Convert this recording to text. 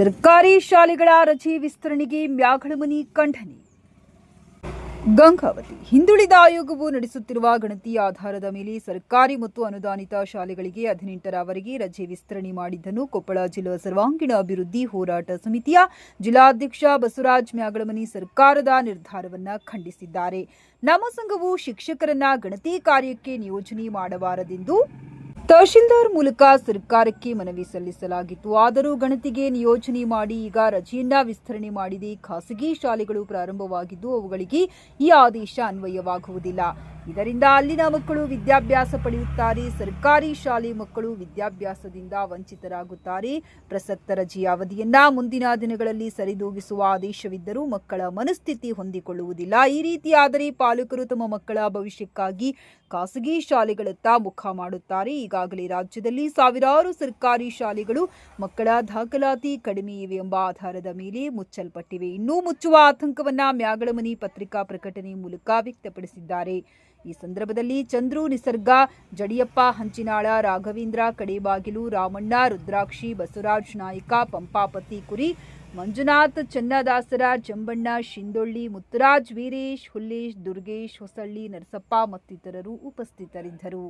ಸರ್ಕಾರಿ ಶಾಲೆಗಳ ರಜೆ ವಿಸ್ತರಣೆಗೆ ಮ್ಯಾಗಳಮನಿ ಖಂಡನೆ ಗಂಗಾವತಿ. ಹಿಂದುಳಿದ ಆಯೋಗವು ನಡೆಸುತ್ತಿರುವ ಗಣತಿ ಆಧಾರದ ಮೇಲೆ ಸರ್ಕಾರಿ ಮತ್ತು ಅನುದಾನಿತ ಶಾಲೆಗಳಿಗೆ ಹದಿನೆಂಟರವರೆಗೆ ರಜೆ ವಿಸ್ತರಣೆ ಮಾಡಿದ್ದನ್ನು ಕೊಪ್ಪಳ ಜಿಲ್ಲಾ ಸರ್ವಾಂಗೀಣ ಅಭಿವೃದ್ಧಿ ಹೋರಾಟ ಸಮಿತಿಯ ಜಿಲ್ಲಾಧ್ಯಕ್ಷ ಬಸವರಾಜ್ ಮ್ಯಾಗಳಮನಿ ಸರ್ಕಾರದ ನಿರ್ಧಾರವನ್ನು ಖಂಡಿಸಿದ್ದಾರೆ. ನಮ್ಮ ಸಂಘವು ಶಿಕ್ಷಕರನ್ನ ಗಣತಿ ಕಾರ್ಯಕ್ಕೆ ನಿಯೋಜನೆ ಮಾಡಬಾರದೆಂದು ತಹಶೀಲ್ದಾರ್ ಮೂಲಕ ಸರ್ಕಾರಕ್ಕೆ ಮನವಿ ಸಲ್ಲಿಸಲಾಗಿತ್ತು. ಆದರೂ ಗಣತಿಗೆ ನಿಯೋಜನೆ ಮಾಡಿ ಈಗ ರಜೆಯನ್ನ ವಿಸ್ತರಣೆ ಮಾಡಿದೆ. ಖಾಸಗಿ ಶಾಲೆಗಳು ಪ್ರಾರಂಭವಾಗಿದ್ದು ಅವುಗಳಿಗೆ ಈ ಆದೇಶ ಅನ್ವಯವಾಗುವುದಿಲ್ಲ. ಇದರಿಂದ ಅಲ್ಲಿನ ಮಕ್ಕಳು ವಿದ್ಯಾಭ್ಯಾಸ ಪಡೆಯುತ್ತಾರೆ. ಸರ್ಕಾರಿ ಶಾಲೆ ಮಕ್ಕಳು ವಿದ್ಯಾಭ್ಯಾಸದಿಂದ ವಂಚಿತರಾಗುತ್ತಾರೆ. ಪ್ರಸಕ್ತ ರಜೆಯ ಅವಧಿಯನ್ನ ಮುಂದಿನ ದಿನಗಳಲ್ಲಿ ಸರಿದೂಗಿಸುವ ಆದೇಶವಿದ್ದರೂ ಮಕ್ಕಳ ಮನಸ್ಥಿತಿ ಹೊಂದಿಕೊಳ್ಳುವುದಿಲ್ಲ. ಈ ರೀತಿಯಾದರೆ ಪಾಲಕರು ತಮ್ಮ ಮಕ್ಕಳ ಭವಿಷ್ಯಕ್ಕಾಗಿ ಖಾಸಗಿ ಶಾಲೆಗಳತ್ತ ಮುಖ ಮಾಡುತ್ತಾರೆ. ಈಗಾಗಲೇ ರಾಜ್ಯದಲ್ಲಿ ಸಾವಿರಾರು ಸರ್ಕಾರಿ ಶಾಲೆಗಳು ಮಕ್ಕಳ ದಾಖಲಾತಿ ಕಡಿಮೆ ಇವೆ ಎಂಬ ಆಧಾರದ ಮೇಲೆ ಮುಚ್ಚಲ್ಪಟ್ಟಿವೆ. ಇನ್ನೂ ಮುಚ್ಚುವ ಆತಂಕವನ್ನ ಮ್ಯಾಗಳಮನಿ ಪತ್ರಿಕಾ ಪ್ರಕಟಣೆ ಮೂಲಕ ವ್ಯಕ್ತಪಡಿಸಿದ್ದಾರೆ. ಈ ಸಂದರ್ಭದಲ್ಲಿ ಚಂದ್ರು, ನಿಸರ್ಗ, ಜಡಿಯಪ್ಪ, ಹಂಚಿನಾಳ, ರಾಘವೇಂದ್ರ, ಕಡೇಬಾಗಿಲು, ರಾಮಣ್ಣ, ರುದ್ರಾಕ್ಷಿ, ಬಸವರಾಜ್ ನಾಯಕ, ಪಂಪಾಪತಿ ಕುರಿ, ಮಂಜುನಾಥ್, ಚನ್ನದಾಸರ ಜಂಬಣ್ಣ ಶಿಂದೊಳ್ಳಿ, ಮುತ್ತುರಾಜ್, ವೀರೇಶ್, ಹುಲ್ಲೇಶ್, ದುರ್ಗೇಶ್, ಹೊಸಳ್ಳಿ, ನರಸಪ್ಪ ಮತ್ತಿತರರು ಉಪಸ್ಥಿತರಿದ್ದರು.